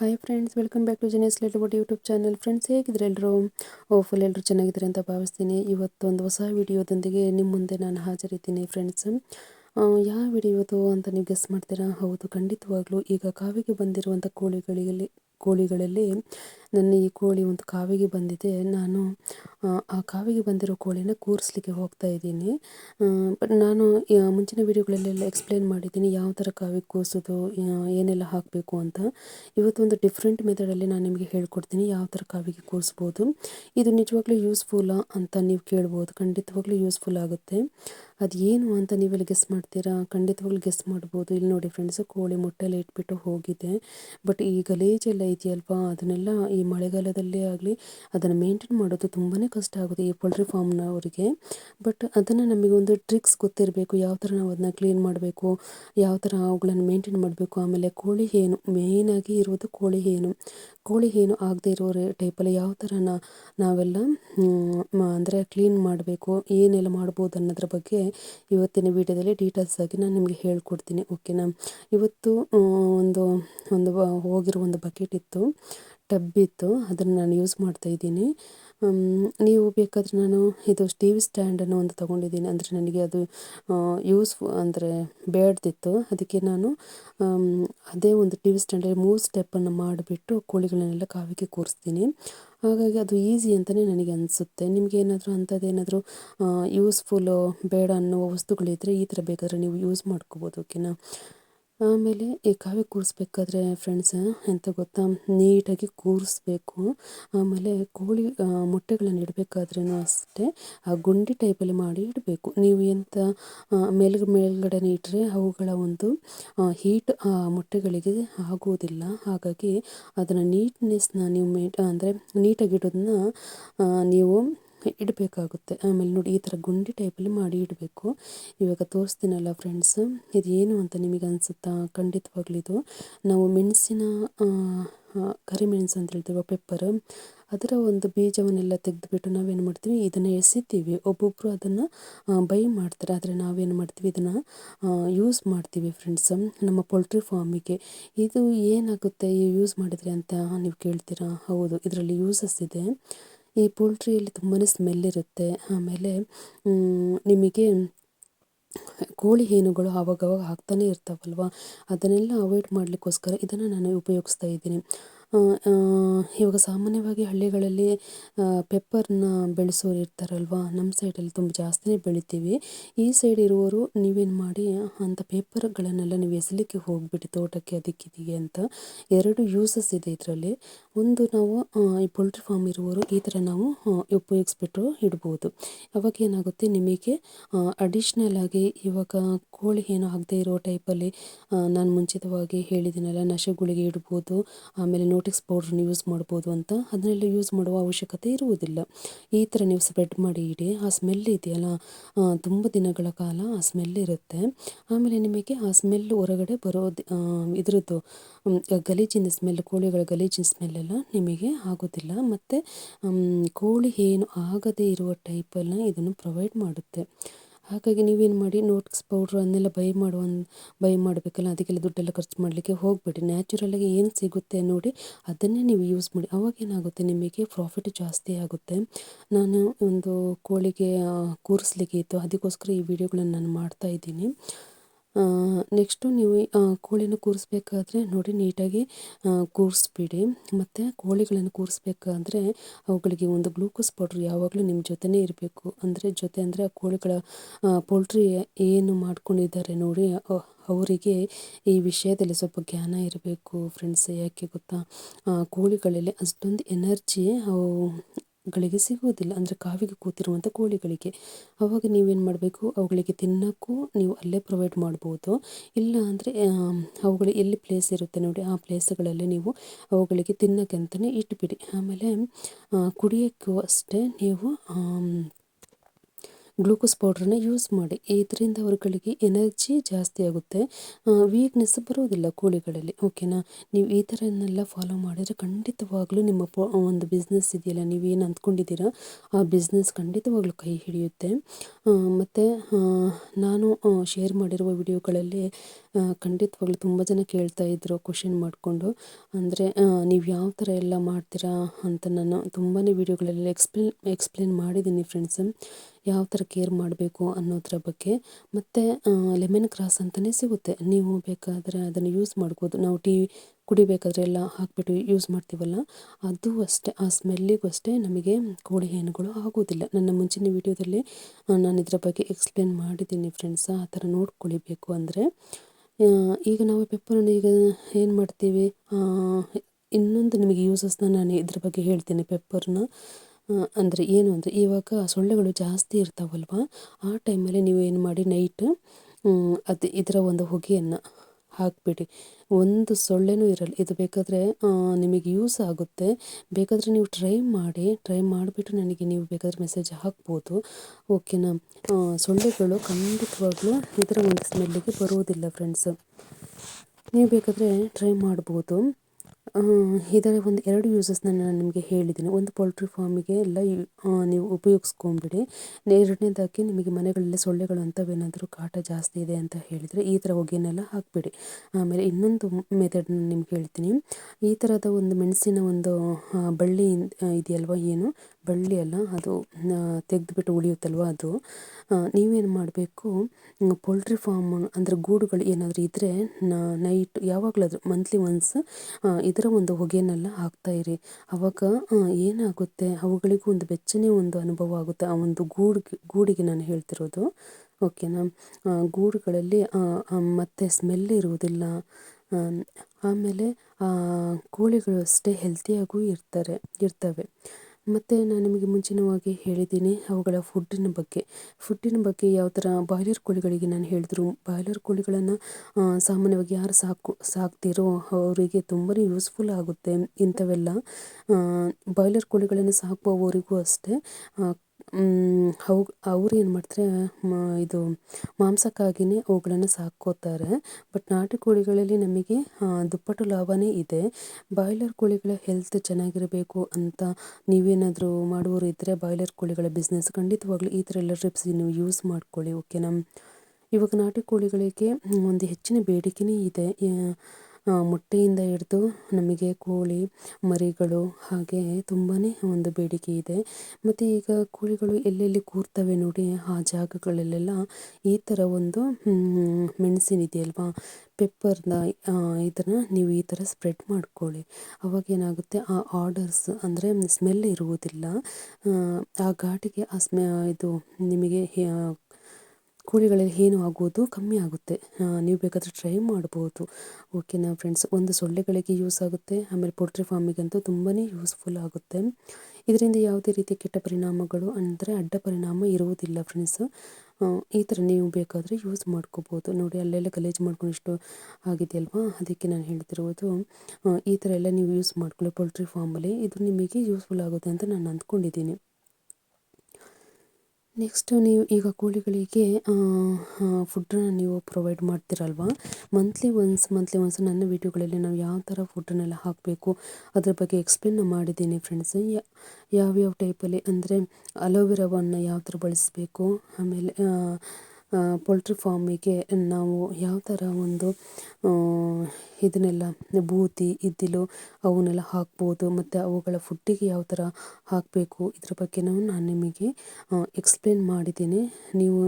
Hi friends welcome back to ಜನೇಸ್ ಲೆಟ್ ಬೋಟ್ YouTube channel friends ಹೇಗಿದ್ರೆ ಎಲ್ಲರೂ ಓ ಫುಲ್ ಎಲ್ಲರೂ ಚೆನ್ನಾಗಿದ್ದಾರೆ ಅಂತ ಭಾವಿಸ್ತೀನಿ. ಇವತ್ತು ಒಂದು ಹೊಸ ವಿಡಿಯೋದೊಂದಿಗೆ ನಿಮ್ಮ ಮುಂದೆ ನಾನು ಹಾಜರಿದ್ದೀನಿ ಫ್ರೆಂಡ್ಸ್ ಯಾವ ವಿಡಿಯೋದು ಅಂತ ನೀವು ಗೆಸ್ ಮಾಡ್ತೀರಾ? ಹೌದು, ಖಂಡಿತವಾಗ್ಲೂ ಈಗ ಕಾವಿಗೆ ಬಂದಿರುವಂಥ ಕೋಳಿಗಳಿಗೆ, ಕೋಳಿಗಳಲ್ಲಿ ನನ್ನ ಈ ಕೋಳಿ ಒಂದು ಕಾವಿಗೆ ಬಂದಿದೆ. ನಾನು, ಆ ಕಾವಿಗೆ ಬಂದಿರೋ ಕೋಳಿನ ಕೂರಿಸ್ಲಿಕ್ಕೆ ಹೋಗ್ತಾ ಇದ್ದೀನಿ. ಬಟ್ ನಾನು ಮುಂಚಿನ ವೀಡಿಯೋಗಳಲ್ಲೆಲ್ಲ ಎಕ್ಸ್ಪ್ಲೇನ್ ಮಾಡಿದ್ದೀನಿ ಯಾವ ಥರ ಕಾವಿಗೆ ಕೂರಿಸೋದು ಏನೆಲ್ಲ ಹಾಕಬೇಕು ಅಂತ. ಇವತ್ತೊಂದು ಡಿಫ್ರೆಂಟ್ ಮೆಥಡಲ್ಲಿ ನಾನು ನಿಮಗೆ ಹೇಳ್ಕೊಡ್ತೀನಿ ಯಾವ ಥರ ಕಾವಿಗೆ ಕೂರಿಸ್ಬೋದು. ಇದು ನಿಜವಾಗ್ಲೂ ಯೂಸ್ಫುಲ್ಲಾ ಅಂತ ನೀವು ಕೇಳ್ಬೋದು. ಖಂಡಿತವಾಗ್ಲೂ ಯೂಸ್ಫುಲ್ ಆಗುತ್ತೆ. ಅದು ಏನು ಅಂತ ನೀವೆಲ್ಲ ಗೆಸ್ ಮಾಡ್ತೀರಾ? ಖಂಡಿತವಾಗ್ಲೂ ಗೆಸ್ ಮಾಡ್ಬೋದು. ಇಲ್ಲಿ ನೋಡಿ ಫ್ರೆಂಡ್ಸ್ ಕೋಳಿ ಮೊಟ್ಟೆಲ್ಲ ಇಟ್ಬಿಟ್ಟು ಹೋಗಿದೆ. ಬಟ್ ಈ ಗಲೇಜೆಲ್ಲ ಇದೆಯಲ್ವಾ? ಅದನ್ನೆಲ್ಲ ಈ ಮಳೆಗಾಲದಲ್ಲಿ ಆಗಲಿ ಅದನ್ನು ಮೇಂಟೈನ್ ಮಾಡೋದು ತುಂಬಾ ಕಷ್ಟ ಆಗುತ್ತೆ ಈ ಪೋಲ್ಟ್ರಿ ಫಾರ್ಮ್ನವರಿಗೆ ಬಟ್ ಅದನ್ನು ನಮಗೆ ಒಂದು ಟ್ರಿಕ್ಸ್ ಗೊತ್ತಿರಬೇಕು, ಯಾವ ಥರ ನಾವು ಅದನ್ನ ಕ್ಲೀನ್ ಮಾಡಬೇಕು, ಯಾವ ಥರ ಅವುಗಳನ್ನು ಮೇಂಟೈನ್ ಮಾಡಬೇಕು, ಆಮೇಲೆ ಕೋಳಿ ಏನು ಮೇಯ್ನಾಗಿ ಇರೋದು ಕೋಳಿ ಏನು ಕೋಳಿ ಏನು ಆಗದೆ ಇರೋ ಟೈಪಲ್ಲಿ ಯಾವ ಥರ ನಾವೆಲ್ಲ ಅಂದರೆ ಕ್ಲೀನ್ ಮಾಡಬೇಕು, ಏನೆಲ್ಲ ಮಾಡ್ಬೋದು ಅನ್ನೋದ್ರ ಬಗ್ಗೆ ಇವತ್ತಿನ ವಿಡಿಯೋದಲ್ಲಿ ಡೀಟೇಲ್ಸ್ ಆಗಿ ನಾನು ನಿಮಗೆ ಹೇಳ್ಕೊಡ್ತೀನಿ ಓಕೆನಾ ಇವತ್ತು ಒಂದು ಒಂದು, ಹೋಗಿರೋ ಒಂದು ಬಕೆಟ್ ಇತ್ತು. ಟಬ್ ಇತ್ತು ಅದನ್ನು ನಾನು ಯೂಸ್ ಮಾಡ್ತಾ ಇದ್ದೀನಿ. ನೀವು ಬೇಕಾದರೆ ನಾನು ಇದು ಟಿ ವಿ ಸ್ಟ್ಯಾಂಡನ್ನು ಒಂದು ತೊಗೊಂಡಿದ್ದೀನಿ. ಅಂದರೆ ನನಗೆ ಅದು ಯೂಸ್ ಅಂದರೆ ಬೇಡ್ದಿತ್ತು. ಅದಕ್ಕೆ ನಾನು ಅದೇ ಒಂದು ಟಿ ವಿ ಸ್ಟ್ಯಾಂಡಲ್ಲಿ ಮೂರು ಸ್ಟೆಪ್ಪನ್ನು ಮಾಡಿಬಿಟ್ಟು ಕೋಳಿಗಳನ್ನೆಲ್ಲ ಕಾವಿಗೆ ಕೂರಿಸ್ತೀನಿ. ಹಾಗಾಗಿ ಅದು ಈಸಿ ಅಂತಲೇ ನನಗೆ ಅನಿಸುತ್ತೆ. ನಿಮಗೆ ಏನಾದರೂ ಅಂಥದ್ದೇನಾದರೂ ಯೂಸ್ಫುಲ್ಲು ಬೇಡ ಅನ್ನೋ ವಸ್ತುಗಳಿದ್ದರೆ ಈ ಥರ ಬೇಕಾದರೆ ನೀವು ಯೂಸ್ ಮಾಡ್ಕೋಬೋದು ಓಕೆನಾ ಆಮೇಲೆ ಈ ಕಾವಿ ಕೂರಿಸ್ಬೇಕಾದ್ರೆ ಫ್ರೆಂಡ್ಸ್ ಎಂತ ಗೊತ್ತಾ? ನೀಟಾಗಿ ಕೂರಿಸ್ಬೇಕು. ಆಮೇಲೆ ಕೋಳಿ ಮೊಟ್ಟೆಗಳನ್ನು ಇಡಬೇಕಾದ್ರೂ ಅಷ್ಟೇ, ಆ ಗುಂಡಿ ಟೈಪಲ್ಲಿ ಮಾಡಿ ಇಡಬೇಕು. ನೀವು ಎಂತ ಮೇಲ್ ಮೇಲ್ಗಡೆ ಇಟ್ಟರೆ ಅವುಗಳ ಒಂದು ಹೀಟ್ ಮೊಟ್ಟೆಗಳಿಗೆ ಆಗುವುದಿಲ್ಲ. ಹಾಗಾಗಿ ಅದನ್ನು ನೀಟ್ನೆಸ್ನ ನೀವು ಮೇಟ್ ಅಂದರೆ ನೀಟಾಗಿ ಇಡೋದನ್ನ ನೀವು ಇಡಬೇಕಾಗುತ್ತೆ. ಆಮೇಲೆ ನೋಡಿ ಈ ಥರ ಗುಂಡಿ ಟೈಪಲ್ಲಿ ಮಾಡಿ ಇಡಬೇಕು. ಇವಾಗ ತೋರಿಸ್ತೀನಲ್ಲ ಫ್ರೆಂಡ್ಸ್ ಇದು ಏನು ಅಂತ ನಿಮಗೆ ಅನಿಸುತ್ತಾ? ಖಂಡಿತವಾಗ್ಲಿದು ನಾವು ಮೆಣಸಿನ ಕರಿಮೆಣಸು ಅಂತ ಹೇಳ್ತೀವಿ ಪೆಪ್ಪರ್, ಅದರ ಒಂದು ಬೀಜವನ್ನೆಲ್ಲ ತೆಗೆದುಬಿಟ್ಟು ನಾವೇನು ಮಾಡ್ತೀವಿ? ಇದನ್ನು ಎಸಿತೀವಿ. ಒಬ್ಬೊಬ್ಬರು ಅದನ್ನು ಬೈ ಮಾಡ್ತಾರೆ. ಆದರೆ ನಾವೇನು ಮಾಡ್ತೀವಿ? ಇದನ್ನು ಯೂಸ್ ಮಾಡ್ತೀವಿ ಫ್ರೆಂಡ್ಸ್, ನಮ್ಮ ಪೋಲ್ಟ್ರಿ ಫಾರ್ಮಿಗೆ. ಇದು ಏನಾಗುತ್ತೆ? ಯೂಸ್ ಮಾಡಿದರೆ ಅಂತ ನೀವು ಕೇಳ್ತೀರಾ? ಹೌದು, ಇದರಲ್ಲಿ ಯೂಸಸ್ ಇದೆ. ಈ ಪೋಲ್ಟ್ರಿಯಲ್ಲಿ ತುಂಬಾ ಸ್ಮೆಲ್ ಇರುತ್ತೆ. ಆಮೇಲೆ ನಿಮಗೆ ಕೋಳಿ ಹೇನುಗಳು ಆವಾಗವಾಗ ಹಾಕ್ತಾನೆ ಇರ್ತಾವಲ್ವ? ಅದನ್ನೆಲ್ಲ ಅವಾಯ್ಡ್ ಮಾಡಲಿಕ್ಕೋಸ್ಕರ ಇದನ್ನು ನಾನು ಉಪಯೋಗಿಸ್ತಾ ಇದ್ದೀನಿ. ಇವಾಗ ಸಾಮಾನ್ಯವಾಗಿ ಹಳ್ಳಿಗಳಲ್ಲಿ ಪೆಪ್ಪರ್ನ ಬೆಳೆಸೋರು ಇರ್ತಾರಲ್ವಾ? ನಮ್ಮ ಸೈಡಲ್ಲಿ ತುಂಬ ಜಾಸ್ತಿನೇ ಬೆಳಿತೀವಿ. ಈ ಸೈಡ್ ಇರುವವರು ನೀವೇನು ಮಾಡಿ ಅಂಥ ಪೇಪರ್ಗಳನ್ನೆಲ್ಲ ನೀವು ಎಸಲಿಕ್ಕೆ ಹೋಗ್ಬಿಟ್ಟು ತೋಟಕ್ಕೆ ಅದಕ್ಕೆ ಇದಕ್ಕೆ ಅಂತ ಎರಡು ಯೂಸಸ್ ಇದೆ ಇದರಲ್ಲಿ. ಒಂದು ನಾವು ಈ ಪೋಲ್ಟ್ರಿ ಫಾರ್ಮ್ ಇರುವವರು ಈ ಥರ ನಾವು ಉಪಯೋಗಿಸ್ಬಿಟ್ಟು ಇಡ್ಬೋದು. ಅವಾಗ ಏನಾಗುತ್ತೆ ನಿಮಗೆ ಅಡಿಷ್ನಲ್ ಆಗಿ ಇವಾಗ ಕೋಳಿ ಏನು ಆಗದೆ ಇರೋ ಟೈಪಲ್ಲಿ ನಾನು ಮುಂಚಿತವಾಗಿ ಹೇಳಿದ್ದೀನಲ್ಲ ನಶೆಗಳಿಗೆ ಇಡ್ಬೋದು, ಆಮೇಲೆ ನೋಟಿಕ್ಸ್ ಪೌಡ್ರನ್ನ ಯೂಸ್ ಮಾಡ್ಬೋದು ಅಂತ ಅದನ್ನೆಲ್ಲ ಯೂಸ್ ಮಾಡುವ ಅವಶ್ಯಕತೆ ಇರುವುದಿಲ್ಲ. ಈ ಥರ ನೀವು ಸ್ಪ್ರೆಡ್ ಮಾಡಿ ಇಡಿ, ಆ ಸ್ಮೆಲ್ ಇದೆಯಲ್ಲ? ತುಂಬ ದಿನಗಳ ಕಾಲ ಆ ಸ್ಮೆಲ್ ಇರುತ್ತೆ. ಆಮೇಲೆ ನಿಮಗೆ ಆ ಸ್ಮೆಲ್ ಹೊರಗಡೆ ಬರೋದು ಇದರದ್ದು ಗಲೀಜಿನ ಸ್ಮೆಲ್, ಕೋಳಿಗಳ ಗಲೀಜಿನ ಸ್ಮೆಲ್ಲೆಲ್ಲ ನಿಮಗೆ ಆಗೋದಿಲ್ಲ. ಮತ್ತು ಕೋಳಿ ಏನು ಆಗದೇ ಇರುವ ಟೈಪೆಲ್ಲ ಇದನ್ನು ಪ್ರೊವೈಡ್ ಮಾಡುತ್ತೆ. ಹಾಗಾಗಿ ನೀವೇನು ಮಾಡಿ ನೋಟ್ಸ್ ಪೌಡ್ರ್ ಅದನ್ನೆಲ್ಲ ಬೈ ಮಾಡುವ ಬೈ ಮಾಡಬೇಕಲ್ಲ, ಅದಕ್ಕೆಲ್ಲ ದುಡ್ಡೆಲ್ಲ ಖರ್ಚು ಮಾಡಲಿಕ್ಕೆ ಹೋಗಬೇಡಿ. ನ್ಯಾಚುರಲಾಗಿ ಏನು ಸಿಗುತ್ತೆ ನೋಡಿ, ಅದನ್ನೇ ನೀವು ಯೂಸ್ ಮಾಡಿ. ಅವಾಗ ಏನಾಗುತ್ತೆ ನಿಮಗೆ ಪ್ರಾಫಿಟ್ ಜಾಸ್ತಿ ಆಗುತ್ತೆ. ನಾನು ಒಂದು ಕೋಳಿಗೆ ಕೂರಿಸ್ಲಿಕ್ಕೆ ಇತ್ತು. ಅದಕ್ಕೋಸ್ಕರ ಈ ವಿಡಿಯೋಗಳನ್ನು ನಾನು ಮಾಡ್ತಾ ಇದ್ದೀನಿ. ನೆಕ್ಸ್ಟು ನೀವು ಕೋಳಿನ ಕೂರಿಸ್ಬೇಕಾದ್ರೆ ನೋಡಿ ನೀಟಾಗಿ ಕೂರಿಸ್ಬಿಡಿ. ಮತ್ತು ಕೋಳಿಗಳನ್ನು ಕೂರಿಸ್ಬೇಕಂದ್ರೆ ಅವುಗಳಿಗೆ ಒಂದು ಗ್ಲೂಕೋಸ್ ಪೌಡ್ರ್ ಯಾವಾಗಲೂ ನಿಮ್ಮ ಜೊತೆನೇ ಇರಬೇಕು. ಅಂದರೆ ಜೊತೆ ಅಂದರೆ ಆ ಕೋಳಿಗಳ ಪೌಲ್ಟ್ರಿ ಏನು ಮಾಡ್ಕೊಂಡಿದ್ದಾರೆ ನೋಡಿ ಅವರಿಗೆ ಈ ವಿಷಯದಲ್ಲಿ ಸ್ವಲ್ಪ ಜ್ಞಾನ ಇರಬೇಕು. ಫ್ರೆಂಡ್ಸ್ ಯಾಕೆ ಗೊತ್ತಾ? ಕೋಳಿಗಳಲ್ಲಿ ಅಷ್ಟೊಂದು ಎನರ್ಜಿ ಅವು ಗಳಿಗೆ ಸಿಗುವುದಿಲ್ಲ. ಅಂದರೆ ಕಾವಿಗೆ ಕೂತಿರುವಂಥ ಕೋಳಿಗಳಿಗೆ. ಅವಾಗ ನೀವೇನು ಮಾಡಬೇಕು? ಅವುಗಳಿಗೆ ತಿನ್ನೋಕ್ಕೂ ನೀವು ಅಲ್ಲೇ ಪ್ರೊವೈಡ್ ಮಾಡ್ಬೋದು. ಇಲ್ಲ ಅಂದರೆ ಅವುಗಳು ಎಲ್ಲಿ ಪ್ಲೇಸ್ ಇರುತ್ತೆ ನೋಡಿ, ಆ ಪ್ಲೇಸ್ಗಳಲ್ಲಿ ನೀವು ಅವುಗಳಿಗೆ ತಿನ್ನೋಕ್ಕೆ ಅಂತಲೇ ಇಟ್ಬಿಡಿ. ಆಮೇಲೆ ಕುಡಿಯೋಕ್ಕೂ ಅಷ್ಟೇ ನೀವು ಗ್ಲೂಕೋಸ್ ಪೌಡ್ರನ್ನ ಯೂಸ್ ಮಾಡಿ. ಇದರಿಂದ ಅವರುಗಳಿಗೆ ಎನರ್ಜಿ ಜಾಸ್ತಿ ಆಗುತ್ತೆ. ವೀಕ್ನೆಸ್ ಬರೋದಿಲ್ಲ ಕೋಳಿಗಳಲ್ಲಿ ಓಕೆನಾ ನೀವು ಈ ಥರನೆಲ್ಲ ಫಾಲೋ ಮಾಡಿದರೆ ಖಂಡಿತವಾಗ್ಲೂ ನಿಮ್ಮ ಒಂದು ಬಿಸ್ನೆಸ್ ಇದೆಯಲ್ಲ ನೀವೇನು ಅಂದ್ಕೊಂಡಿದ್ದೀರಾ, ಆ ಬಿಸ್ನೆಸ್ ಖಂಡಿತವಾಗ್ಲೂ ಕೈ ಹಿಡಿಯುತ್ತೆ. ಮತ್ತು ನಾನು ಶೇರ್ ಮಾಡಿರುವ ವಿಡಿಯೋಗಳಲ್ಲಿ ಖಂಡಿತವಾಗ್ಲೂ ತುಂಬ ಜನ ಕೇಳ್ತಾ ಇದ್ರು ಕ್ವಶನ್ ಮಾಡಿಕೊಂಡು. ಅಂದರೆ ನೀವು ಯಾವ ಥರ ಎಲ್ಲ ಮಾಡ್ತೀರಾ ಅಂತ ನಾನು ತುಂಬಾ ವೀಡಿಯೋಗಳಲ್ಲಿ ಎಕ್ಸ್ಪ್ಲೇನ್ ಎಕ್ಸ್ಪ್ಲೇನ್ ಮಾಡಿದ್ದೀನಿ ಫ್ರೆಂಡ್ಸ್ ಯಾವ ಥರ ಕೇರ್ ಮಾಡಬೇಕು ಅನ್ನೋದ್ರ ಬಗ್ಗೆ. ಮತ್ತು ಲೆಮನ್ ಕ್ರಾಸ್ ಅಂತಲೇ ಸಿಗುತ್ತೆ. ನೀವು ಬೇಕಾದರೆ ಅದನ್ನು ಯೂಸ್ ಮಾಡ್ಬೋದು. ನಾವು ಟೀ ಕುಡಿಬೇಕಾದ್ರೆ ಎಲ್ಲ ಹಾಕಿಬಿಟ್ಟು ಯೂಸ್ ಮಾಡ್ತೀವಲ್ಲ, ಅದು ಅಷ್ಟೇ, ಆ ಸ್ಮೆಲ್ಲಿಗೂ ಅಷ್ಟೇ ನಮಗೆ ಕೋಳಿ ಹೆಣ್ಣುಗಳು ಆಗೋದಿಲ್ಲ ನನ್ನ ಮುಂಚಿನ ವೀಡಿಯೋದಲ್ಲಿ ನಾನು ಇದರ ಬಗ್ಗೆ ಎಕ್ಸ್ಪ್ಲೇನ್ ಮಾಡಿದ್ದೀನಿ ಫ್ರೆಂಡ್ಸ್ ಆ ಥರ ನೋಡ್ಕೊಳ್ಬೇಕು ಅಂದರೆ ಈಗ ನಾವು ಪೆಪ್ಪರನ್ನು ಈಗ ಏನು ಮಾಡ್ತೀವಿ ಇನ್ನೊಂದು ನಿಮಗೆ ಯೂಸಸ್ನ ನಾನು ಇದ್ರ ಬಗ್ಗೆ ಹೇಳ್ತೀನಿ. ಪೆಪ್ಪರ್ನ ಅಂದರೆ ಏನು ಅಂದರೆ ಇವಾಗ ಸೊಳ್ಳೆಗಳು ಜಾಸ್ತಿ ಇರ್ತಾವಲ್ವ, ಆ ಟೈಮಲ್ಲಿ ನೀವು ಏನು ಮಾಡಿ ನೈಟ್ ಅದು ಇದರ ಒಂದು ಹೊಗೆಯನ್ನು ಹಾಕಿಬಿಡಿ. ಒಂದು ಸೊಳ್ಳೆನೂ ಇರಲ್ಲ. ಇದು ಬೇಕಾದರೆ ನಿಮಗೆ ಯೂಸ್ ಆಗುತ್ತೆ. ಬೇಕಾದರೆ ನೀವು ಟ್ರೈ ಮಾಡಿ ಟ್ರೈ ಮಾಡಿಬಿಟ್ಟು ನನಗೆ ನೀವು ಬೇಕಾದರೆ ಮೆಸೇಜ್ ಹಾಕ್ಬೋದು. ಓಕೆನಾ ಸೊಳ್ಳೆಗಳು ಖಂಡಿತವಾಗ್ಲೂ ಇದರ ಒಂದು ಸ್ಮೆಲ್ಲಿಗೆ ಬರುವುದಿಲ್ಲ ಫ್ರೆಂಡ್ಸ್ ನೀವು ಬೇಕಾದರೆ ಟ್ರೈ ಮಾಡ್ಬೋದು. ಇದರ ಒಂದು ಎರಡು ಯೂಸಸ್ನ ನಾನು ನಿಮಗೆ ಹೇಳಿದ್ದೀನಿ. ಒಂದು ಪೋಲ್ಟ್ರಿ ಫಾರ್ಮಿಗೆ ಎಲ್ಲ ನೀವು ಉಪಯೋಗಿಸ್ಕೊಂಬಿಡಿ. ಎರಡನೇದಾಗಿ ನಿಮಗೆ ಮನೆಗಳಲ್ಲಿ ಸೊಳ್ಳೆಗಳು ಅಂಥವೇನಾದರೂ ಕಾಟ ಜಾಸ್ತಿ ಇದೆ ಅಂತ ಹೇಳಿದರೆ ಈ ಥರ ಹೊಗೆನೆಲ್ಲ ಹಾಕಿಬಿಡಿ. ಆಮೇಲೆ ಇನ್ನೊಂದು ಮೆಥಡ್ ನಿಮ್ಗೆ ಹೇಳ್ತೀನಿ. ಈ ಥರದ ಒಂದು ಮೆಣಸಿನ ಒಂದು ಬಳ್ಳಿ ಇದೆಯಲ್ವ ಏನು? ಬಳ್ಳಿ ಅಲ್ಲ ಅದು ತೆಗೆದುಬಿಟ್ಟು ಉಳಿಯುತ್ತಲ್ವ ಅದು? ನೀವೇನು ಮಾಡಬೇಕು? ಪೋಲ್ಟ್ರಿ ಫಾರ್ಮ್ ಅಂದರೆ ಗೂಡುಗಳು ಏನಾದರೂ ಇದ್ದರೆ ನೈಟ್ ಯಾವಾಗಲಾದರೂ ಮಂತ್ಲಿ ಒನ್ಸ್ ಇದರ ಒಂದು ಹೊಗೆನೆಲ್ಲ ಹಾಕ್ತಾಯಿರಿ ಆವಾಗ ಏನಾಗುತ್ತೆ? ಅವುಗಳಿಗೂ ಒಂದು ಬೆಚ್ಚನೆ ಒಂದು ಅನುಭವ ಆಗುತ್ತೆ. ಆ ಒಂದು ಗೂಡಿಗೆ ಗೂಡಿಗೆ ನಾನು ಹೇಳ್ತಿರೋದು. ಓಕೆನಾ? ಗೂಡುಗಳಲ್ಲಿ ಮತ್ತೆ ಸ್ಮೆಲ್ ಇರುವುದಿಲ್ಲ. ಆಮೇಲೆ ಕೋಳಿಗಳು ಅಷ್ಟೇ ಹೆಲ್ತಿಯಾಗೂ ಇರ್ತಾರೆ, ಇರ್ತವೆ. ಮತ್ತು ನಾನು ನಿಮಗೆ ಮುಂಚಿನವಾಗಿ ಹೇಳಿದ್ದೀನಿ ಅವುಗಳ ಫುಡ್ಡಿನ ಬಗ್ಗೆ. ಫುಡ್ಡಿನ ಬಗ್ಗೆ ಯಾವ ಥರ ಬಾಯ್ಲರ್ ಕೋಳಿಗಳಿಗೆ ನಾನು ಹೇಳಿದ್ರು ಬಾಯ್ಲರ್ ಕೋಳಿಗಳನ್ನು ಸಾಮಾನ್ಯವಾಗಿ ಯಾರು ಸಾಕು, ಸಾಕ್ತಿರೋ ಅವರಿಗೆ ತುಂಬಾ ಯೂಸ್ಫುಲ್ ಆಗುತ್ತೆ ಇಂಥವೆಲ್ಲ. ಬಾಯ್ಲರ್ ಕೋಳಿಗಳನ್ನು ಸಾಕುವವರಿಗೂ ಅಷ್ಟೇ ಅವು ಅವ್ರು ಏನು ಮಾಡ್ತಾರೆ ಇದು ಮಾಂಸಕ್ಕಾಗಿಯೇ ಅವುಗಳನ್ನು ಸಾಕೋತಾರೆ ಬಟ್ ನಾಟಿ ಕೋಳಿಗಳಲ್ಲಿ ನಮಗೆ ದುಪ್ಪಟ್ಟು ಲಾಭವೇ ಇದೆ. ಬಾಯ್ಲರ್ ಕೋಳಿಗಳ ಹೆಲ್ತ್ ಚೆನ್ನಾಗಿರಬೇಕು ಅಂತ ನೀವೇನಾದರೂ ಮಾಡುವವರು ಇದ್ದರೆ ಬಾಯ್ಲರ್ ಕೋಳಿಗಳ ಬಿಸ್ನೆಸ್ ಖಂಡಿತವಾಗ್ಲೂ ಈ ಥರ ಎಲ್ಲ ಟ್ರಿಪ್ಸ್ ನೀವು ಯೂಸ್ ಮಾಡ್ಕೊಳ್ಳಿ ಓಕೆನಾ ಇವಾಗ ನಾಟಿ ಕೋಳಿಗಳಿಗೆ ಒಂದು ಹೆಚ್ಚಿನ ಬೇಡಿಕೆಯೇ ಇದೆ. ಮೊಟ್ಟೆಯಿಂದ ಹಿಡಿದು ನಮಗೆ ಕೋಳಿ, ಮರಿಗಳು ಹಾಗೆ ತುಂಬಾ ಒಂದು ಬೇಡಿಕೆ ಇದೆ. ಮತ್ತು ಈಗ ಕೋಳಿಗಳು ಎಲ್ಲೆಲ್ಲಿ ಕೂರ್ತವೆ ನೋಡಿ, ಆ ಜಾಗಗಳಲ್ಲೆಲ್ಲ ಈ ಥರ ಒಂದು ಮೆಣಸಿನ ಇದೆಯಲ್ವಾ ಪೆಪ್ಪರ್ನ ಇದನ್ನು ನೀವು ಈ ಥರ ಸ್ಪ್ರೆಡ್ ಮಾಡ್ಕೊಳ್ಳಿ. ಅವಾಗ ಏನಾಗುತ್ತೆ, ಆ ಆರ್ಡರ್ಸ್ ಅಂದರೆ ಸ್ಮೆಲ್ ಇರುವುದಿಲ್ಲ. ಆ ಘಾಟಿಗೆ ಆ ಸ್ಮೆ, ಇದು ನಿಮಗೆ ಕೋಳಿಗಳಲ್ಲಿ ಏನು ಆಗೋದು ಕಮ್ಮಿ ಆಗುತ್ತೆ. ನೀವು ಬೇಕಾದರೆ ಟ್ರೈ ಮಾಡ್ಬೋದು. ಓಕೆನಾ ಫ್ರೆಂಡ್ಸ್ ಒಂದು ಸೊಳ್ಳೆಗಳಿಗೆ ಯೂಸ್ ಆಗುತ್ತೆ, ಆಮೇಲೆ ಪೋಲ್ಟ್ರಿ ಫಾರ್ಮಿಗಂತೂ ತುಂಬಾ ಯೂಸ್ಫುಲ್ ಆಗುತ್ತೆ. ಇದರಿಂದ ಯಾವುದೇ ರೀತಿಯ ಕೆಟ್ಟ ಪರಿಣಾಮಗಳು ಅಂದರೆ ಅಡ್ಡ ಪರಿಣಾಮ ಇರುವುದಿಲ್ಲ ಫ್ರೆಂಡ್ಸ್ ಈ ಥರ ನೀವು ಬೇಕಾದರೆ ಯೂಸ್ ಮಾಡ್ಕೋಬೋದು. ನೋಡಿ, ಅಲ್ಲೆಲ್ಲ ಗಲೀಜು ಮಾಡ್ಕೊಂಡು ಆಗಿದೆಯಲ್ವಾ? ಅದಕ್ಕೆ ನಾನು ಹೇಳ್ತಿರೋದು ಈ ಥರ ಎಲ್ಲ ನೀವು ಯೂಸ್ ಮಾಡ್ಕೊಳ್ಳಿ ಪೋಲ್ಟ್ರಿ ಫಾರ್ಮಲ್ಲಿ ಇದು ನಿಮಗೆ ಯೂಸ್ಫುಲ್ ಆಗುತ್ತೆ ಅಂತ ನಾನು ಅಂದ್ಕೊಂಡಿದ್ದೀನಿ. ನೆಕ್ಸ್ಟು ನೀವು ಈಗ ಕೋಳಿಗಳಿಗೆ ಫುಡ್ಡನ್ನ ನೀವು ಪ್ರೊವೈಡ್ ಮಾಡ್ತೀರಲ್ವ? ಮಂತ್ಲಿ ಒನ್ಸ್ ಮಂತ್ಲಿ ಒನ್ಸ್ ನನ್ನ ವೀಡಿಯೋಗಳಲ್ಲಿ ನಾವು ಯಾವ ಥರ ಫುಡ್ಡನ್ನೆಲ್ಲ ಹಾಕಬೇಕು, ಅದ್ರ ಬಗ್ಗೆ ಎಕ್ಸ್ಪ್ಲೇನ್ ಮಾಡಿದ್ದೀನಿ ಫ್ರೆಂಡ್ಸ್ ಯಾವ್ಯಾವ ಟೈಪಲ್ಲಿ ಅಂದರೆ ಅಲೋವೆರಾವನ್ನು ಯಾವ ಥರ ಬಳಸಬೇಕು, ಆಮೇಲೆ ಪೋಲ್ಟ್ರಿ ಫಾರ್ಮಿಗೆ ನಾವು ಯಾವ ಥರ ಒಂದು ಇದನ್ನೆಲ್ಲ ಬೂದಿ, ಇದ್ದಿಲು ಅವನ್ನೆಲ್ಲ ಹಾಕ್ಬೋದು, ಮತ್ತು ಅವುಗಳ ಫುಡ್ಡಿಗೆ ಯಾವ ಥರ ಹಾಕಬೇಕು, ಇದ್ರ ಬಗ್ಗೆನೂ ನಾನು ನಿಮಗೆ ಎಕ್ಸ್ಪ್ಲೇನ್ ಮಾಡಿದ್ದೀನಿ. ನೀವು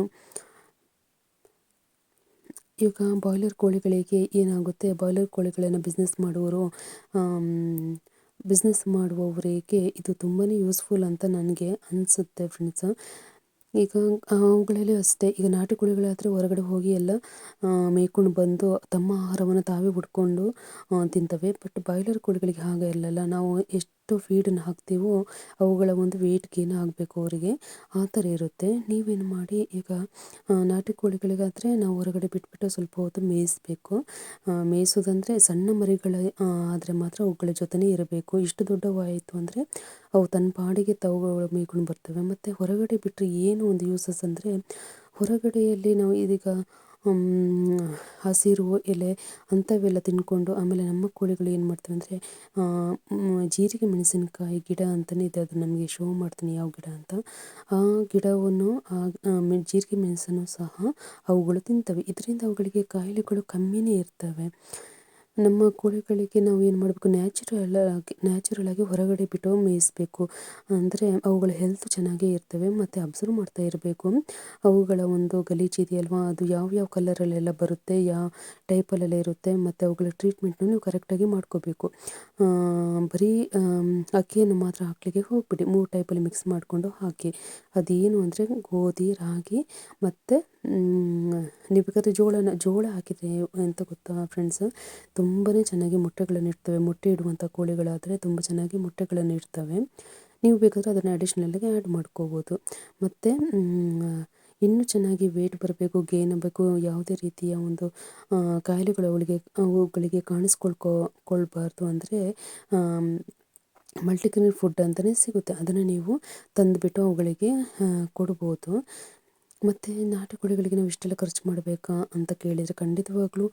ಈಗ ಬಾಯ್ಲರ್ ಕೋಳಿಗಳಿಗೆ ಏನಾಗುತ್ತೆ? ಬಾಯ್ಲರ್ ಕೋಳಿಗಳನ್ನು ಬಿಸ್ನೆಸ್ ಮಾಡುವವರು ಬಿಸ್ನೆಸ್ ಮಾಡುವವರಿಗೆ ಇದು ತುಂಬಾ ಯೂಸ್ಫುಲ್ ಅಂತ ನನಗೆ ಅನಿಸುತ್ತೆ ಫ್ರೆಂಡ್ಸ್ ಈಗ ಅವುಗಳಲ್ಲಿ ಅಷ್ಟೇ. ಈಗ ನಾಟಿ ಕೋಳಿಗಳಾದರೆ ಹೊರಗಡೆ ಹೋಗಿ ಎಲ್ಲ ಮೇಯ್ಕೊಂಡು ಬಂದು ತಮ್ಮ ಆಹಾರವನ್ನು ತಾವೇ ಹುಡ್ಕೊಂಡು ತಿಂತವೆ. ಬಟ್ ಬಾಯ್ಲರ್ ಕೋಳಿಗಳಿಗೆ ಹಾಗೆ ಇಲ್ಲಲ್ಲ ನಾವು ಎಷ್ಟು ಫೀಡನ್ನು ಹಾಕ್ತೀವೋ ಅವುಗಳ ಒಂದು ವೇಟ್ ಗೇನ್ ಆಗಬೇಕು ಅವರಿಗೆ. ಆ ಥರ ಇರುತ್ತೆ. ನೀವೇನು ಮಾಡಿ ಈಗ ನಾಟಿ ಕೋಳಿಗಳಿಗಾದರೆ ನಾವು ಹೊರಗಡೆ ಬಿಟ್ಬಿಟ್ಟು ಸ್ವಲ್ಪ ಹೊತ್ತು ಮೇಯಿಸಬೇಕು. ಮೇಯಿಸೋದಂದರೆ ಸಣ್ಣ ಮರಿಗಳ ಆದರೆ ಮಾತ್ರ ಅವುಗಳ ಜೊತೆನೇ ಇರಬೇಕು. ಇಷ್ಟು ದೊಡ್ಡವಾಯಿತು ಅಂದರೆ ಅವು ತನ್ನ ಪಾಡಿಗೆ ತಾವುಗಳು ಮೇಯ್ಕೊಂಡು ಬರ್ತವೆ. ಮತ್ತು ಹೊರಗಡೆ ಬಿಟ್ಟರೆ ಏನು ಒಂದು ಯೂಸಸ್ ಅಂದರೆ, ಹೊರಗಡೆಯಲ್ಲಿ ನಾವು ಇದೀಗ ಹಸಿರು ಎಲೆ ಅಂಥವೆಲ್ಲ ತಿಂದ್ಕೊಂಡು ಆಮೇಲೆ ನಮ್ಮ ಕೋಳಿಗಳು ಏನು ಮಾಡ್ತವೆ ಅಂದರೆ ಜೀರಿಗೆ ಮೆಣಸಿನಕಾಯಿ ಗಿಡ ಅಂತಲೇ ಇದೆ, ಅದು ನಮಗೆ ಶೋ ಮಾಡ್ತೀನಿ ಯಾವ ಗಿಡ ಅಂತ. ಆ ಗಿಡವನ್ನು ಜೀರಿಗೆ ಮೆಣಸನ್ನು ಸಹ ಅವುಗಳು ತಿಂತವೆ. ಇದರಿಂದ ಅವುಗಳಿಗೆ ಕಾಯಿಲೆಗಳು ಕಮ್ಮಿನೇ ಇರ್ತವೆ. ನಮ್ಮ ಕೋಳಿಗಳಿಗೆ ನಾವು ಏನು ಮಾಡಬೇಕು? ನ್ಯಾಚುರಲ್ ಆಗಿ ನ್ಯಾಚುರಲ್ ಆಗಿ ಹೊರಗಡೆ ಬಿಟ್ಟು ಮೇಯಿಸಬೇಕು. ಅಂದರೆ ಅವುಗಳ ಹೆಲ್ತ್ ಚೆನ್ನಾಗೇ ಇರ್ತವೆ, ಮತ್ತು ಅಬ್ಸರ್ವ್ ಮಾಡ್ತಾ ಇರಬೇಕು. ಅವುಗಳ ಒಂದು ಗಲೀಜು ಇದೆಯಲ್ವಾ? ಅದು ಯಾವ ಯಾವ ಕಲರಲ್ಲೆಲ್ಲ ಬರುತ್ತೆ, ಯಾವ ಟೈಪಲ್ಲೆಲ್ಲ ಇರುತ್ತೆ, ಮತ್ತು ಅವುಗಳ ಟ್ರೀಟ್ಮೆಂಟ್ನ ನೀವು ಕರೆಕ್ಟಾಗಿ ಮಾಡ್ಕೋಬೇಕು. ಬರೀ ಅಕ್ಕಿಯನ್ನು ಮಾತ್ರ ಹಾಕ್ಲಿಕ್ಕೆ ಹೋಗ್ಬಿಡಿ. ಮೂರು ಟೈಪಲ್ಲಿ ಮಿಕ್ಸ್ ಮಾಡಿಕೊಂಡು ಹಾಕಿ. ಅದೇನು ಅಂದರೆ ಗೋಧಿ, ರಾಗಿ, ಮತ್ತು ನೀವು ಬೇಕಾದರೆ ಜೋಳನ, ಜೋಳ ಹಾಕಿದರೆ ಎಂತ ಗೊತ್ತಾ ಫ್ರೆಂಡ್ಸ್ ತುಂಬಾ ಚೆನ್ನಾಗಿ ಮೊಟ್ಟೆಗಳನ್ನು ಇಡ್ತವೆ. ಮೊಟ್ಟೆ ಇಡುವಂಥ ಕೋಳಿಗಳಾದರೆ ತುಂಬ ಚೆನ್ನಾಗಿ ಮೊಟ್ಟೆಗಳನ್ನು ಇಡ್ತವೆ. ನೀವು ಬೇಕಾದರೆ ಅದನ್ನು ಅಡಿಷ್ನಲ್ಲಾಗಿ ಆ್ಯಡ್ ಮಾಡ್ಕೋಬೋದು. ಮತ್ತು ಇನ್ನೂ ಚೆನ್ನಾಗಿ ವೇಟ್ ಬರಬೇಕು ಗೇನ್ ಆಗಬೇಕು, ಯಾವುದೇ ರೀತಿಯ ಒಂದು ಕಾಯಿಲೆಗಳು ಅವಳಿಗೆ, ಅವುಗಳಿಗೆ ಕಾಣಿಸ್ಕೊಳ್ಕೊ, ಕೊಳ್ಬಾರ್ದು ಅಂದರೆ ಮಲ್ಟಿಗ್ರೇನ್ ಫುಡ್ ಅಂತಲೇ ಸಿಗುತ್ತೆ. ಅದನ್ನು ನೀವು ತಂದುಬಿಟ್ಟು ಅವುಗಳಿಗೆ ಕೊಡ್ಬೋದು. ಮತ್ತು ನಾಟಿ ಕೋಳಿಗಳಿಗೆ ನಾವು ಇಷ್ಟೆಲ್ಲ ಖರ್ಚು ಮಾಡಬೇಕಾ ಅಂತ ಕೇಳಿದರೆ ಖಂಡಿತವಾಗ್ಲೂ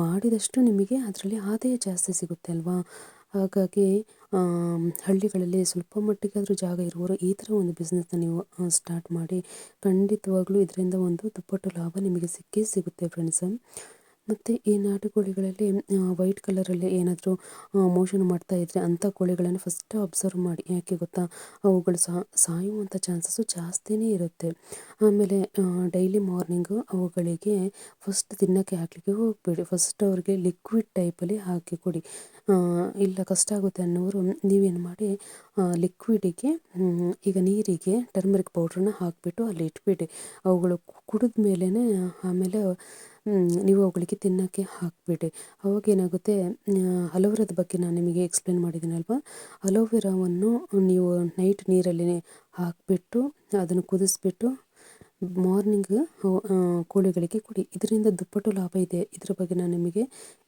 ಮಾಡಿದಷ್ಟು ನಿಮಗೆ ಅದರಲ್ಲಿ ಆದಾಯ ಜಾಸ್ತಿ ಸಿಗುತ್ತೆ ಅಲ್ವಾ? ಹಾಗಾಗಿ ಹಳ್ಳಿಗಳಲ್ಲಿ ಸ್ವಲ್ಪ ಮಟ್ಟಿಗಾದರೂ ಜಾಗ ಇರುವವರು ಈ ಥರ ಒಂದು ಬಿಸ್ನೆಸ್ನ ನೀವು ಸ್ಟಾರ್ಟ್ ಮಾಡಿ ಖಂಡಿತವಾಗ್ಲೂ ಇದರಿಂದ ಒಂದು ದುಪ್ಪಟ್ಟು ಲಾಭ ನಿಮಗೆ ಸಿಕ್ಕೇ ಸಿಗುತ್ತೆ ಫ್ರೆಂಡ್ಸ್ ಮತ್ತು ಈ ನಾಟಿ ಕೋಳಿಗಳಲ್ಲಿ ವೈಟ್ ಕಲರಲ್ಲಿ ಏನಾದರೂ ಮೋಷನ್ ಮಾಡ್ತಾ ಇದ್ದರೆ ಅಂಥ ಕೋಳಿಗಳನ್ನು ಫಸ್ಟ್ ಅಬ್ಸರ್ವ್ ಮಾಡಿ. ಯಾಕೆ ಗೊತ್ತಾ? ಅವುಗಳು ಸಾಯುವಂಥ ಚಾನ್ಸಸ್ಸು ಜಾಸ್ತಿನೇ ಇರುತ್ತೆ. ಆಮೇಲೆ ಡೈಲಿ ಮಾರ್ನಿಂಗು ಅವುಗಳಿಗೆ ಫಸ್ಟ್ ತಿನ್ನೋಕ್ಕೆ ಹಾಕಲಿಕ್ಕೆ ಹೋಗಬೇಡಿ. ಫಸ್ಟ್ ಅವ್ರಿಗೆ ಲಿಕ್ವಿಡ್ ಟೈಪಲ್ಲಿ ಹಾಕಿ ಕೊಡಿ. ಇಲ್ಲ ಕಷ್ಟ ಆಗುತ್ತೆ ಅನ್ನೋರು ನೀವೇನು ಮಾಡಿ ಲಿಕ್ವಿಡಿಗೆ ಈಗ ನೀರಿಗೆ ಟರ್ಮರಿಕ್ ಪೌಡ್ರನ್ನ ಹಾಕಿಬಿಟ್ಟು ಅಲ್ಲಿ ಇಟ್ಬಿಡಿ. ಅವುಗಳು ಕುಡಿದ ಮೇಲೇ ಆಮೇಲೆ ನೀವು ಅವುಗಳಿಗೆ ತಿನ್ನೋಕ್ಕೆ ಹಾಕಿಬಿಡಿ. ಅವಾಗೇನಾಗುತ್ತೆ ಅಲೋವೆರಾದ ಬಗ್ಗೆ ನಾನು ನಿಮಗೆ ಎಕ್ಸ್ಪ್ಲೇನ್ ಮಾಡಿದ್ದೀನಲ್ವ? ಅಲೋವೆರಾವನ್ನು ನೀವು ನೈಟ್ ನೀರಲ್ಲಿ ಹಾಕಿಬಿಟ್ಟು, ಅದನ್ನು ಕುದಿಸ್ಬಿಟ್ಟು ಮಾರ್ನಿಂಗ್ ಕೋಳಿಗಳಿಗೆ ಕೊಡಿ. ಇದರಿಂದ ದುಪ್ಪಟ್ಟು ಲಾಭ ಇದೆ. ಇದರ ಬಗ್ಗೆ ನಾನು ನಿಮಗೆ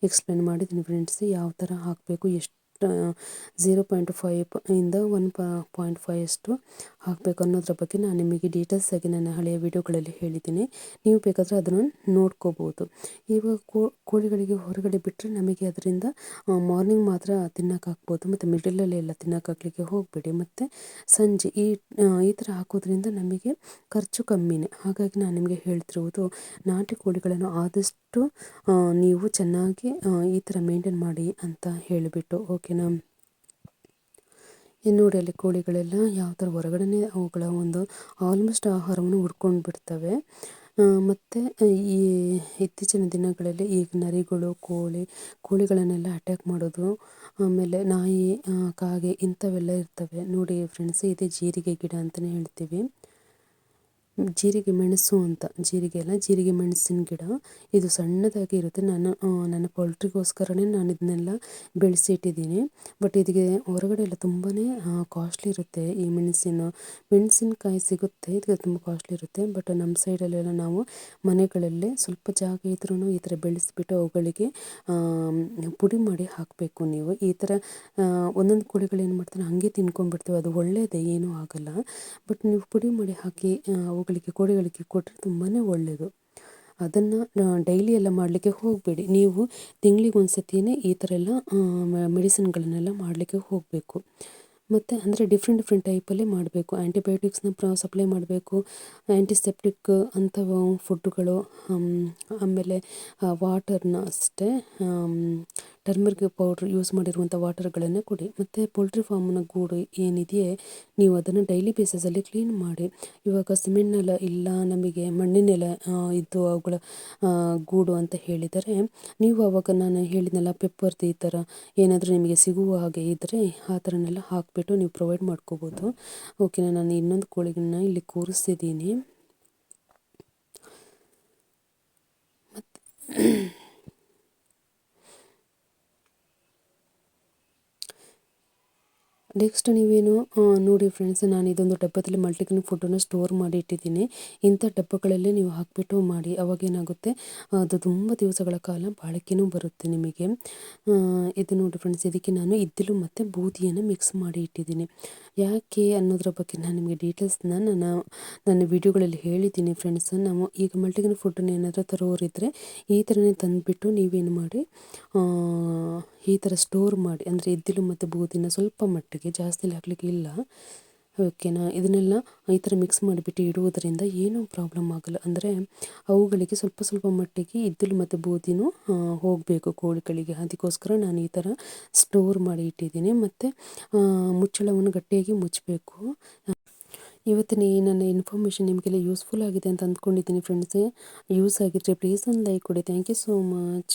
ಎಕ್ಸ್ಪ್ಲೇನ್ ಮಾಡಿದ್ದೀನಿ ಫ್ರೆಂಡ್ಸ್ ಯಾವ ಥರ ಹಾಕಬೇಕು, ಎಷ್ಟು ಝೀರೋ ಪಾಯಿಂಟ್ ಫೈವ್ ಇಂದ ಒನ್ ಪಾಯಿಂಟ್ ಫೈವ್ ಅಷ್ಟು ಹಾಕಬೇಕು ಅನ್ನೋದ್ರ ಬಗ್ಗೆ ನಾನು ನಿಮಗೆ ಡೀಟೇಲ್ಸ್ ಆಗಿ ನನ್ನ ಹಳೆಯ ವಿಡಿಯೋಗಳಲ್ಲಿ ಹೇಳಿದ್ದೀನಿ. ನೀವು ಬೇಕಾದರೆ ಅದನ್ನು ನೋಡ್ಕೋಬೋದು. ಇವಾಗ ಕೋಳಿಗಳಿಗೆ ಹೊರಗಡೆ ಬಿಟ್ಟರೆ ನಮಗೆ ಅದರಿಂದ ಮಾರ್ನಿಂಗ್ ಮಾತ್ರ ತಿನ್ನೋಕೆ ಹಾಕ್ಬೋದು ಮತ್ತು ಮಿಡಲಲ್ಲಿ ಎಲ್ಲ ತಿನ್ನೋಕೆ ಹಾಕ್ಲಿಕ್ಕೆ ಹೋಗಬೇಡಿ. ಮತ್ತು ಸಂಜೆ ಈ ಈ ಥರ ಹಾಕೋದ್ರಿಂದ ನಮಗೆ ಖರ್ಚು ಕಮ್ಮಿನೇ. ಹಾಗಾಗಿ ನಾನು ನಿಮಗೆ ಹೇಳ್ತಿರುವುದು ನಾಟಿ ಕೋಳಿಗಳನ್ನು ಆದಷ್ಟು ನೀವು ಚೆನ್ನಾಗಿ ಈ ಥರ ಮೇಂಟೈನ್ ಮಾಡಿ ಅಂತ ಹೇಳಿಬಿಟ್ಟು ಓಕೆನಾ ಇನ್ನು ನೋಡಿ ಅಲ್ಲಿ ಕೋಳಿಗಳೆಲ್ಲ ಯಾವ ಥರ ಹೊರಗಡೆನೇ ಅವುಗಳ ಒಂದು ಆಲ್ಮೋಸ್ಟ್ ಆಹಾರವನ್ನು ಹುಡ್ಕೊಂಡು ಬಿಡ್ತವೆ. ಮತ್ತು ಈ ಇತ್ತೀಚಿನ ದಿನಗಳಲ್ಲಿ ಈಗ ನರಿಗಳು, ಕೋಳಿ, ಕೋಳಿಗಳನ್ನೆಲ್ಲ ಅಟ್ಯಾಕ್ ಮಾಡೋದು, ಆಮೇಲೆ ನಾಯಿ ಕಾಗೆ ಇಂಥವೆಲ್ಲ ಇರ್ತವೆ. ನೋಡಿ ಫ್ರೆಂಡ್ಸ್ ಇದೇ ಜೀರಿಗೆ ಗಿಡ ಅಂತಲೇ ಹೇಳ್ತೀವಿ. ಜೀರಿಗೆ ಮೆಣಸು ಅಂತ, ಜೀರಿಗೆ ಅಲ್ಲ, ಜೀರಿಗೆ ಮೆಣಸಿನ ಗಿಡ. ಇದು ಸಣ್ಣದಾಗಿ ಇರುತ್ತೆ. ನಾನು ನನ್ನ ಪೌಲ್ಟ್ರಿಗೋಸ್ಕರನೇ ನಾನು ಇದನ್ನೆಲ್ಲ ಬೆಳೆಸಿ ಇಟ್ಟಿದ್ದೀನಿ. ಬಟ್ ಇದಕ್ಕೆ ಹೊರಗಡೆ ಎಲ್ಲ ತುಂಬಾ ಕಾಸ್ಟ್ಲಿ ಇರುತ್ತೆ ಈ ಮೆಣಸಿನ, ಮೆಣಸಿನಕಾಯಿ ಸಿಗುತ್ತೆ. ಇದಕ್ಕೆ ತುಂಬ ಕಾಸ್ಟ್ಲಿ ಇರುತ್ತೆ. ಬಟ್ ನಮ್ಮ ಸೈಡಲ್ಲೆಲ್ಲ ನಾವು ಮನೆಗಳಲ್ಲೇ ಸ್ವಲ್ಪ ಜಾಗ ಇದ್ರೂ ಈ ಥರ ಬೆಳೆಸಿಬಿಟ್ಟು ಅವುಗಳಿಗೆ ಪುಡಿ ಮಾಡಿ ಹಾಕಬೇಕು ನೀವು. ಈ ಥರ ಒಂದೊಂದು ಕೋಳಿಗಳು ಏನು ಮಾಡ್ತಾರೆ, ಹಾಗೆ ತಿನ್ಕೊಂಡ್ಬಿಡ್ತೀವಿ. ಅದು ಒಳ್ಳೆಯದೇ ಏನೂ ಆಗಲ್ಲ. ಬಟ್ ನೀವು ಪುಡಿ ಮಾಡಿ ಹಾಕಿ ಅವುಗಳಿಗೆ ಕೋಳಿಗಳಿಗೆ ಕೊಟ್ಟರೆ ತುಂಬಾ ಒಳ್ಳೆಯದು ಅದನ್ನು ಡೈಲಿ ಎಲ್ಲ ಮಾಡಲಿಕ್ಕೆ ಹೋಗಬೇಡಿ. ನೀವು ತಿಂಗಳಿಗೆ ಒಂದು ಈ ಥರ ಎಲ್ಲ ಮೆಡಿಸಿನ್ಗಳನ್ನೆಲ್ಲ ಮಾಡಲಿಕ್ಕೆ ಹೋಗಬೇಕು. ಮತ್ತು ಅಂದರೆ ಡಿಫ್ರೆಂಟ್ ಡಿಫ್ರೆಂಟ್ ಟೈಪಲ್ಲೇ ಮಾಡಬೇಕು. ಆ್ಯಂಟಿಬಯೋಟಿಕ್ಸ್ನ ಪ್ರ ಸಪ್ಲೈ ಮಾಡಬೇಕು. ಆ್ಯಂಟಿಸೆಪ್ಟಿಕ್ ಅಂಥವು ಫುಡ್ಡುಗಳು ಆಮೇಲೆ ವಾಟರ್ನ ಅಷ್ಟೇ ಟರ್ಮರಿಕ್ ಪೌಡ್ರ್ ಯೂಸ್ ಮಾಡಿರುವಂಥ ವಾಟರ್ಗಳನ್ನೇ ಕೊಡಿ. ಮತ್ತು ಪೋಲ್ಟ್ರಿ ಫಾರ್ಮ್ನ ಗೂಡು ಏನಿದೆಯೇ, ನೀವು ಅದನ್ನು ಡೈಲಿ ಬೇಸಸಲ್ಲಿ ಕ್ಲೀನ್ ಮಾಡಿ. ಇವಾಗ ಸಿಮೆಂಟ್ ನೆಲ ಇಲ್ಲ, ನಮಗೆ ಮಣ್ಣಿನ ನೆಲ ಇದ್ದು ಅವುಗಳ ಗೂಡು ಅಂತ ಹೇಳಿದರೆ, ನೀವು ಅವಾಗ ನಾನು ಹೇಳಿದ್ನಲ್ಲ ಪೆಪ್ಪರ್ದು ಈ ಥರ, ಏನಾದರೂ ನಿಮಗೆ ಸಿಗುವ ಹಾಗೆ ಇದ್ದರೆ ಆ ಥರನೆಲ್ಲ ಹಾಕಿಬಿಟ್ಟು ನೀವು ಪ್ರೊವೈಡ್ ಮಾಡ್ಕೋಬೋದು. ಓಕೆನಾ ನಾನು ಇನ್ನೊಂದು ಕೋಳಿಗಳನ್ನ ಇಲ್ಲಿ ಕೂರಿಸ್ತಿದ್ದೀನಿ. ಮತ್ತು ನೆಕ್ಸ್ಟ್ ನೀವೇನು ನೋಡಿ ಫ್ರೆಂಡ್ಸ್ ನಾನು ಇದೊಂದು ಡಬ್ಬದಲ್ಲಿ ಮಲ್ಟಿಕನ್ ಫುಡ್ಡನ್ನು ಸ್ಟೋರ್ ಮಾಡಿ ಇಟ್ಟಿದ್ದೀನಿ. ಇಂಥ ಡಬ್ಬಗಳಲ್ಲಿ ನೀವು ಹಾಕಿಬಿಟ್ಟು ಮಾಡಿ ಅವಾಗೇನಾಗುತ್ತೆ ಅದು ತುಂಬ ದಿವಸಗಳ ಕಾಲ ಬಾಳಿಕೆನೂ ಬರುತ್ತೆ ನಿಮಗೆ. ಇದು ನೋಡಿ ಫ್ರೆಂಡ್ಸ್ ಇದಕ್ಕೆ ನಾನು ಇದ್ದಿಲು ಮತ್ತು ಬೂದಿಯನ್ನು ಮಿಕ್ಸ್ ಮಾಡಿ ಇಟ್ಟಿದ್ದೀನಿ. ಯಾಕೆ ಅನ್ನೋದ್ರ ಬಗ್ಗೆ ನಾನು ನಿಮಗೆ ಡೀಟೇಲ್ಸ್ನ ನಾನು ನನ್ನ ವಿಡಿಯೋಗಳಲ್ಲಿ ಹೇಳಿದ್ದೀನಿ ಫ್ರೆಂಡ್ಸ್ ನಾವು ಈಗ ಮಲ್ಟಿಕನ್ ಫುಡ್ಡನ್ನು ಏನಾದರೂ ತರೋರಿದ್ದರೆ ಈ ಥರನೇ ತಂದುಬಿಟ್ಟು ನೀವೇನು ಮಾಡಿ ಈ ಥರ ಸ್ಟೋರ್ ಮಾಡಿ, ಅಂದರೆ ಎದ್ದಿಲು ಮತ್ತು ಬೂದಿನ ಸ್ವಲ್ಪ ಮಟ್ಟಿಗೆ ಜಾಸ್ತಿ ಹಾಕ್ಲಿಕ್ಕೆ ಇಲ್ಲ. ಓಕೆನಾ ಇದನ್ನೆಲ್ಲ ಈ ಥರ ಮಿಕ್ಸ್ ಮಾಡಿಬಿಟ್ಟು ಇಡುವುದರಿಂದ ಏನೂ ಪ್ರಾಬ್ಲಮ್ ಆಗಲ್ಲ. ಅಂದರೆ ಅವುಗಳಿಗೆ ಸ್ವಲ್ಪ ಸ್ವಲ್ಪ ಮಟ್ಟಿಗೆ ಇದ್ದಿಲು ಮತ್ತು ಬೂದಿನೂ ಹೋಗಬೇಕು ಕೋಳಿಗಳಿಗೆ. ಅದಕ್ಕೋಸ್ಕರ ನಾನು ಈ ಥರ ಸ್ಟೋರ್ ಮಾಡಿ ಇಟ್ಟಿದ್ದೀನಿ. ಮತ್ತು ಮುಚ್ಚಳವನ್ನು ಗಟ್ಟಿಯಾಗಿ ಮುಚ್ಚಬೇಕು. ಇವತ್ತಿನ ಈ ನನ್ನ ಇನ್ಫಾರ್ಮೇಷನ್ ನಿಮಗೆಲ್ಲ ಯೂಸ್ಫುಲ್ ಆಗಿದೆ ಅಂತ ಅಂದ್ಕೊಂಡಿದ್ದೀನಿ ಫ್ರೆಂಡ್ಸೇ ಯೂಸ್ ಆಗಿದ್ರೆ ಪ್ಲೀಸ್ ಒಂದು ಲೈಕ್ ಕೊಡಿ. Thank you so much